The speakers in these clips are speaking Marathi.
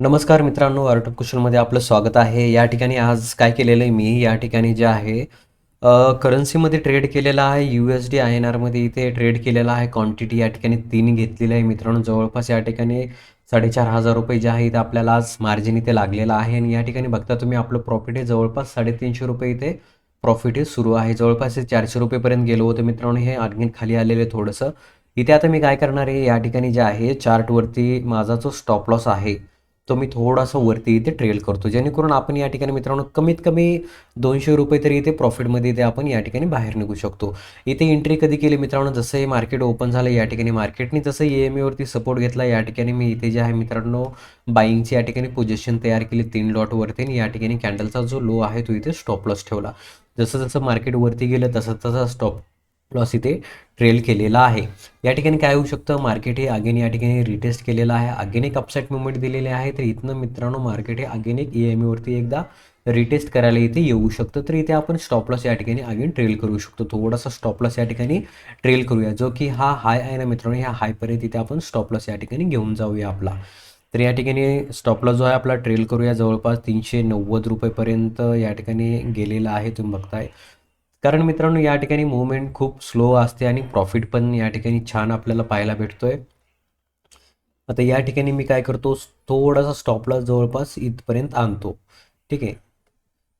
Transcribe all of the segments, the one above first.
नमस्कार मित्रांनो आर्ट ऑफ कुशलमध्ये आपलं स्वागत आहे. या ठिकाणी आज काय केलेलं आहे? मी या ठिकाणी जे आहे करन्सीमध्ये ट्रेड केलेला आहे. U S D I N आरमध्ये इथे ट्रेड केलेला आहे. क्वांटिटी या ठिकाणी तीन घेतलेली आहे मित्रांनो. जवळपास या ठिकाणी साडेचार हजार रुपये जे आहे इथे आपल्याला आज मार्जिन इथे लागलेलं आहे. आणि या ठिकाणी बघता तुम्ही आपलं प्रॉफिट आहे. जवळपास साडेतीनशे रुपये इथे प्रॉफिट हे सुरू आहे. जवळपास हे चारशे रुपयेपर्यंत गेलो होतं मित्रांनो. हे आणखीन खाली आलेलं आहे थोडंसं. इथे आता मी काय करणार आहे या ठिकाणी जे आहे चार्टवरती माझा जो स्टॉप लॉस आहे तो मी थोडासा वरती इथे ट्रेल करतो. जेणेकरून आपण या ठिकाणी मित्रांनो कमीत कमी दोनशे रुपये तरी इथे प्रॉफिटमध्ये इथे आपण या ठिकाणी बाहेर निघू शकतो. इथे एंट्री कधी केली मित्रांनो? जसं हे मार्केट ओपन झालं या ठिकाणी मार्केटने जसं ए एम एवरती सपोर्ट घेतला. या ठिकाणी मी इथे जे आहे मित्रांनो बाईंगची या ठिकाणी पोझिशन तयार केली तीन डॉटवरती आणि या ठिकाणी कॅन्डलचा जो लो आहे तो इथे स्टॉप लॉस ठेवला. जसं जसं मार्केट वरती गेलं तसं तसा स्टॉप लॉस इथे ट्रेल केलेला आहे. या ठिकाणी काय होऊ शकतं? मार्केट हे अगेन या ठिकाणी रिटेस्ट केलेलं आहे. अगेन एक अपसाईड मुवमेंट दिलेले आहे. तर इथनं मित्रांनो मार्केट हे अगेन एक ई एम वरती एकदा रिटेस्ट करायला इथे येऊ शकतं. तर इथे आपण स्टॉप लॉस या ठिकाणी अगेन ट्रेल करू शकतो. थोडासा स्टॉप लॉस या ठिकाणी ट्रेल करूया. जो की हा हाय आहे ना मित्रांनो ह्या हायपर्यंत इथे आपण स्टॉप लॉस या ठिकाणी घेऊन जाऊया आपला. तर या ठिकाणी स्टॉप लॉस जो आहे आपला ट्रेल करूया. जवळपास तीनशे नव्वद रुपयेपर्यंत या ठिकाणी गेलेला आहे. तुम्ही बघताय. कारण मित्रांनो या ठिकाणी मुवमेंट खूप स्लो असते आणि प्रॉफिट पण या ठिकाणी छान आपल्याला पाहायला भेटतोय. आता या ठिकाणी मी काय करतो थोडासा स्टॉपला जवळपास इथपर्यंत आणतो. ठीक आहे?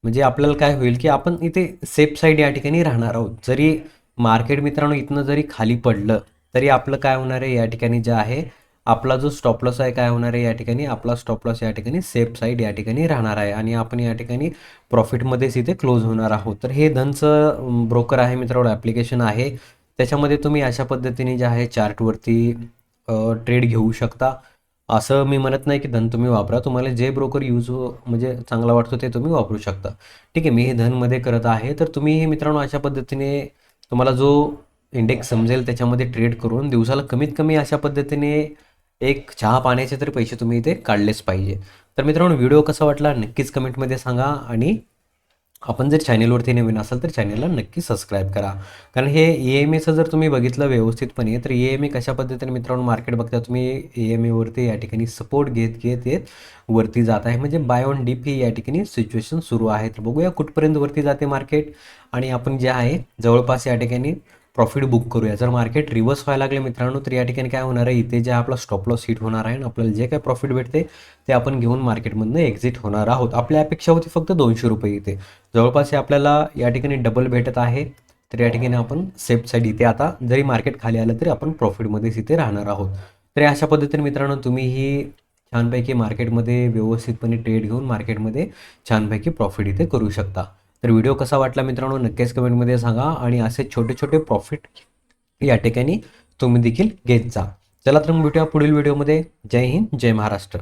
म्हणजे आपल्याला काय होईल की आपण इथे सेफ साईड या ठिकाणी राहणार आहोत. जरी मार्केट मित्रांनो इथनं जरी खाली पडलं तरी आपलं काय होणार आहे? या ठिकाणी जे आहे आपला जो स्टॉप लॉस आहे काय होणार आहे या ठिकाणी? आपला स्टॉप लॉस या ठिकाणी सेफ साईड या ठिकाणी राहणार आहे आणि आपण या ठिकाणी प्रॉफिटमध्येच इथे क्लोज होणार आहोत. तर हे धनचं ब्रोकर आहे मित्रांनो ॲप्लिकेशन आहे. त्याच्यामध्ये तुम्ही अशा पद्धतीने जे आहे चार्टवरती ट्रेड घेऊ शकता. असं मी म्हणत नाही की धन तुम्ही वापरा. तुम्हाला जे ब्रोकर हो, यूज म्हणजे चांगला वाटतो ते तुम्ही वापरू शकता. ठीक आहे मी हे धनमध्ये करत आहे. तर तुम्ही हे मित्रांनो अशा पद्धतीने तुम्हाला जो इंडेक्स समजेल त्याच्यामध्ये ट्रेड करून दिवसाला कमीत कमी अशा पद्धतीने एक चहा पाण्याचे तरी पैसे तुम्ही इथे काढलेच पाहिजे. तर मित्रांनो व्हिडिओ कसा वाटला नक्कीच कमेंटमध्ये सांगा आणि आपण जर चॅनेलवरती नवीन असाल तर चॅनेलला नक्की सबस्क्राईब करा. कारण हे ई एम एचं जर तुम्ही बघितलं व्यवस्थितपणे तर ई एम ए कशा पद्धतीने मित्रांनो मार्केट बघता तुम्ही ई एम एवरती या ठिकाणी सपोर्ट घेत घेत येत वरती जात आहे. म्हणजे बाय ऑन डीप ही या ठिकाणी सिच्युएशन सुरू आहे. तर बघूया कुठपर्यंत वरती जाते मार्केट आणि आपण जे आहे जवळपास या ठिकाणी प्रॉफिट बुक करूया. जर मार्केट रिव्हर्स व्हायला लागले मित्रांनो तर या ठिकाणी काय होणार आहे? इथे जे आपला स्टॉप लॉस हिट होणार आहे आणि आपल्याला जे काय प्रॉफिट भेटते ते आपण घेऊन मार्केटमधनं एक्झिट होणार आहोत. आपल्या अपेक्षा होती फक्त दोनशे रुपये इथे. जवळपास हे आपल्याला या ठिकाणी डबल भेटत आहे. तर या ठिकाणी आपण सेफ साईड इथे आता जरी मार्केट खाली आलं तरी आपण प्रॉफिटमध्येच इथे राहणार आहोत. तर अशा पद्धतीने मित्रांनो तुम्हीही छानपैकी मार्केटमध्ये व्यवस्थितपणे ट्रेड घेऊन मार्केटमध्ये छानपैकी प्रॉफिट इथे करू शकता. तर व्हिडिओ कसा वाटला मित्रांनो नक्कीच कमेंटमध्ये सांगा आणि असे छोटे छोटे प्रॉफिट या ठिकाणी तुम्ही देखील घेत जा. चला तर मग भेटूया पुढील व्हिडिओमध्ये. जय हिंद जय महाराष्ट्र.